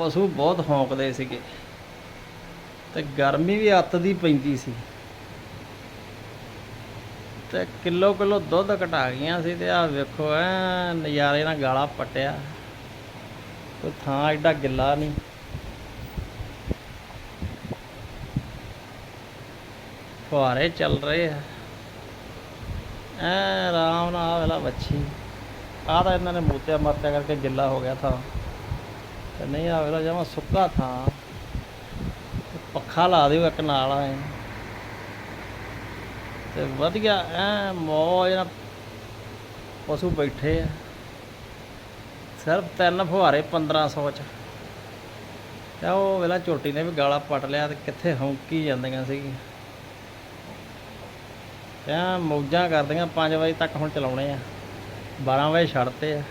ਪਸ਼ੂ ਬਹੁਤ ਹੌਂਕਦੇ ਸੀਗੇ। ਤੇ ਗਰਮੀ ਵੀ ਅੱਤ ਦੀ ਪੈਂਦੀ ਸੀ। ਤੇ ਕਿਲੋ ਕਿਲੋ ਦੁੱਧ ਘਟਾ ਗਈਆਂ ਸੀ ਤੇ ਆ ਵੇਖੋ, ਐ ਨਜ਼ਾਰੇ ਨਾਲ ਗਾਲਾ ਪਟਿਆ। ਕੋਈ ਥਾਂ ਐਡਾ ਗਿੱਲਾ ਨਹੀਂ। ਫੁਹਾਰੇ ਚੱਲ ਰਹੇ ਆ। ਐ ਆਰਾਮ ਨਾਲ ਆਹ ਵੇਲਾ ਬੱਚੀ ਆਹ ਤਾਂ ਇਹਨਾਂ ਨੇ ਮੋਤਿਆ ਮਰਤਿਆ ਕਰਕੇ ਗਿੱਲਾ ਹੋ ਗਿਆ ਥਾਂ। ਨਹੀਂ ਆ ਵੇਲਾ ਜਮਾ ਸੁੱਕਾ ਥਾਂ। ਪੱਖਾ ਲਾ ਦਿਓ ਇੱਕ ਨਾਲ ਆਏ। ਤੇ ਵਧੀਆ, ਐ ਮੌਜ ਨਾਲ ਪਸ਼ੂ ਬੈਠੇ ਆ। ਸਿਰਫ ਤਿੰਨ ਫੁਹਾਰੇ 1500 ਚ। ਤੇ ਉਹ ਵੇਲਾ ਝੋਟੀ ਨੇ ਵੀ ਗਾਲਾ ਪਟ ਲਿਆ ਤੇ ਕਿੱਥੇ ਹੌਂਕੀ ਜਾਂਦੀਆਂ ਸੀਗੀਆਂ। ਐ ਮੌਜਾਂ ਕਰਦੀਆਂ 5 ਵਜੇ ਤੱਕ ਹੁਣ ਚਲਾਉਣੇ ਆ। 12 ਵਜੇ ਛੱਡਤੇ ਆ।